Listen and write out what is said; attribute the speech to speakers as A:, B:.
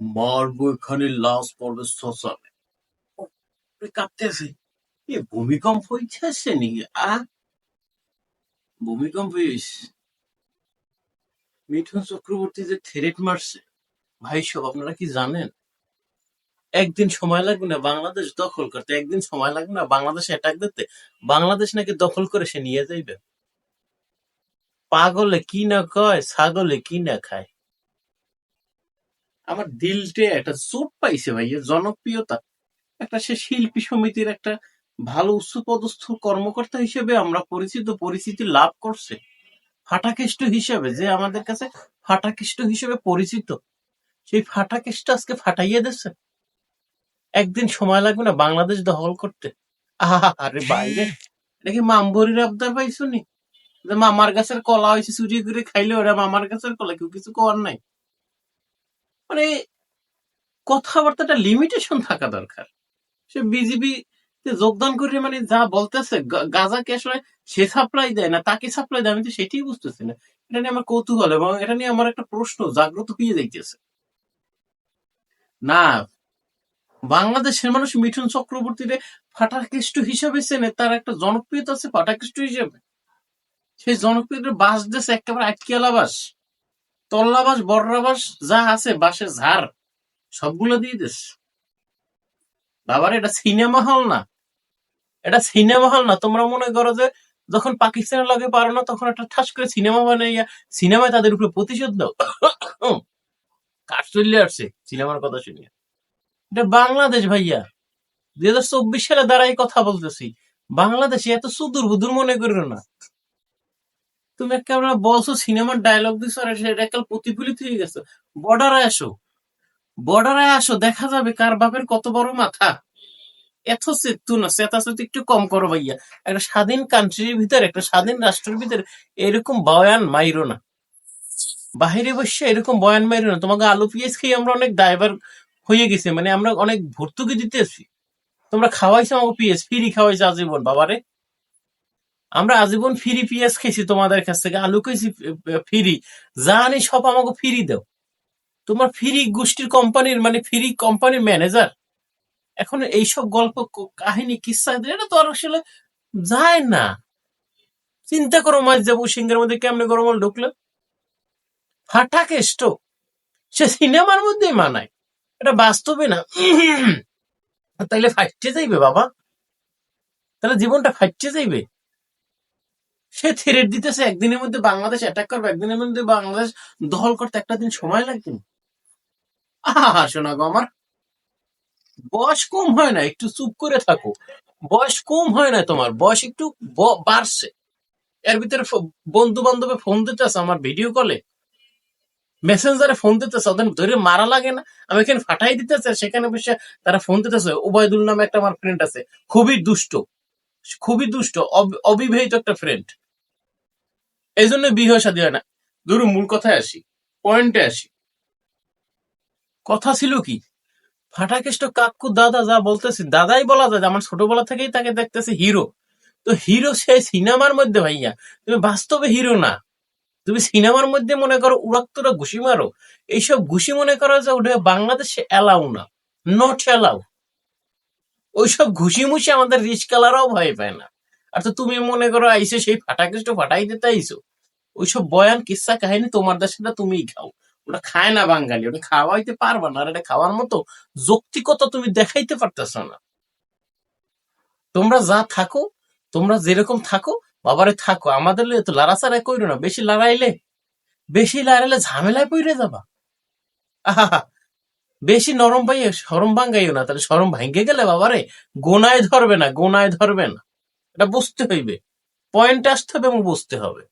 A: মারবো এখানে লাশ পড়বে শ্মশানে। কাঁপতেছে এ ভূমিকম্প হইতেছে নি? আ? ভূমিকম্প হইস মিঠুন চক্রবর্তী যে থ্রেট মারছে, ভাই সব আপনারা কি জানেন? একদিন সময় লাগবে না বাংলাদেশ দখল করতে, একদিন সময় লাগবে না বাংলাদেশ অ্যাটাক দিতে। বাংলাদেশ নাকি দখল করে সে নিয়ে যাইবে। পাগলে কি না কয়, ছাগলে কি না খায়। আমার দিলটে একটা চোট পাইছে ভাইয়া, জনপ্রিয়তা। একটা সে শিল্পী সমিতির একটা ভালো উচ্চপদস্থ কর্মকর্তা হিসেবে আমরা পরিচিত, পরিচিতি লাভ করছে। ফাটাকেষ্ট হিসেবে, যে আমাদের কাছে ফাটাকেষ্ট হিসেবে পরিচিত, সেই ফাটাকেষ্ট আজকে ফাটাইয়ে দিচ্ছে একদিন সময় লাগবে না বাংলাদেশ দখল করতে। আরে বাইরে। কি মামবরির আবদার পাইছনি যে মামার গাছের কলা হয়েছে, চুরি করে খাইলে ওরা মামার গাছের কলা, কেউ কিছু করার নাই। মানে কথাবার্তাটা লিমিটেশন থাকা দরকার। সে বিজিবি যোগদান করে মানে যা বলতেছে গাজাকে আসলে সে সাপ্লাই দেয় না, তাকে সাপ্লাই দেয় আমি তো সেটাই বুঝতেছি না। এটা নিয়ে আমার কৌতূহল এবং এটা নিয়ে আমার একটা প্রশ্ন জাগ্রত হয়ে যাইতেছে। না, বাংলাদেশের মানুষ মিঠুন চক্রবর্তীরে ফাটাকৃষ্ট হিসেবে চেনে, তার একটা জনপ্রিয়তা আছে ফাটাকৃষ্ট হিসেবে। সেই জনপ্রিয়তার বাস দেশে একেবারে আটকিয়ালা বাস। তল্লা বাস বড়রা বাস যা আছে বাসের ঝাড়, সবগুলো দিয়ে দিস। বাবার, এটা সিনেমা হল না। এটা সিনেমা হল না। তোমরা মনে করো যে যখন পাকিস্তানের লগে পারো না, তখন একটা ঠাস করে সিনেমা বানাইয়া সিনেমায় তাদের উপরে প্রতিশোধ দাও কাঠ চলে আসছে সিনেমার কথা শুনিয়া এটা বাংলাদেশ ভাইয়া, দুই হাজার চব্বিশ সালে দ্বারাই কথা বলতেছি। বাংলাদেশে এত সুদূর বুদুর মনে করিল না। তুমি একেবারে বলছো সিনেমার ডায়লগ দিছো আর সেটা একাল প্রতিফলিত হয়ে গেছে। বর্ডারে আসো। বর্ডারে আসো, দেখা যাবে কার বাপের কত বড় মাথা। এত চেতু না চেতাচেত একটু কম করো ভাইয়া। একটা স্বাধীন কান্ট্রির ভিতরে, একটা স্বাধীন রাষ্ট্রের ভিতরে এরকম বয়ান মাইরো না। বাহিরে বসে এরকম বয়ান মাইরো না। তোমাকে আলু পেঁয়াজ খেয়ে আমরা অনেক ড্রাইভার হয়ে গেছি। মানে আমরা অনেক ভর্তুকি দিতেছি। তোমরা খাওয়াইছো আমাকে পিএস ফ্রি খাওয়াইছো আজীবন, বাবারে। আমরা আজীবন ফ্রি পিএস খেয়েছি তোমাদের কাছ থেকে, আলু খেয়েছি ফ্রি জানি সব আমাকে ফ্রি দাও। তোমার ফ্রি গোষ্ঠীর কোম্পানির মানে ফ্রি কোম্পানির ম্যানেজার এখন এইসব গল্প কাহিনী, কিসা এটা তো আসলে যায় না। চিন্তা করো, মাছ যাব, সিংহের মধ্যে কেমনে গরমল ঢুকলো? ফাটা কেষ্ট সে সিনেমার মধ্যেই মানায়। এটা বাস্তবে না। তাইলে ফাইটে যাইবে বাবা। তাহলে জীবনটা ফাইটে যাইবে। সে থ্রেট দিতেছে, একদিনের মধ্যে বাংলাদেশ অ্যাটাক করবে, একদিনের মধ্যে বাংলাদেশ দখল করতে একটা দিন সময় লাগবে। আহা, শোনা গো আমার। বয়স কম হয় না, একটু চুপ করে থাকো। বয়স কম হয় না তোমার, বয়স একটু বাড়ছে। এর ভিতরে বন্ধু বান্ধবে ফোন দিতেছে, আমার ভিডিও কলে মেসেঞ্জারে ফোন দিতেছে, ওদের ধরে মারা লাগে না। আমি এখানে ফাটাই দিতেছে, সেখানে বসে তারা ফোন দিতেছে, উবায়দুল নামে একটা আমার ফ্রেন্ড আছে। খুবই দুষ্ট। খুবই দুষ্ট, অব- অবিবাহিত একটা ফ্রেন্ড এই জন্য বিয়ে শাদী হয় না। ধরুন মূল কথায় আসি পয়েন্টে আসি। কথা ছিল কি? ফাটাকেষ্ট কাকু দাদা যা বলতেছি, দাদাই বলা যায়, আমার ছোটবেলা থেকেই তাকে দেখতেছি হিরো তো হিরো সেই সিনেমার মধ্যে ভাইয়া, তুমি বাস্তবে হিরো না। তুমি সিনেমার মধ্যে মনে করো উড়াক্তরা ঘুষি মারো। এইসব ঘুষি মনে করো যে ওটা বাংলাদেশে এলাও না নট এলাও ওইসব ঘুষি মুষি আমাদের রিচ কালারও ভয় পায় না। আর তুমি মনে করো আইসে সেই ফাটাকেষ্ট ফাটাই দিতে আইসো। ওইসব বয়ান, কিসা, কাহিনী তোমার দেশেটা তুমিই খাও। ওটা খায় না বাঙালি, ওটা খাওয়াইতে পারবা না। এটা খাওয়ার মতো যৌক্তিকতা তুমি দেখাইতে পারতেছ না। তোমরা যা থাকো, তোমরা যেরকম থাকো, বাবারে থাকো। আমাদের তো লাড়াচাড়া কইরো না। বেশি লড়াইলে বেশি লড়াইলে ঝামেলায় পইরে যাবা। আহা বেশি নরম পাইয়ে সরম ভাঙ্গাইও না। তাহলে সরম ভাঙ্গে গেলে বাবারে গোনায় ধরবে না, গোনায় ধরবে না। এটা বুঝতে হইবে। পয়েন্ট আসতে হবে এবং বুঝতে হবে।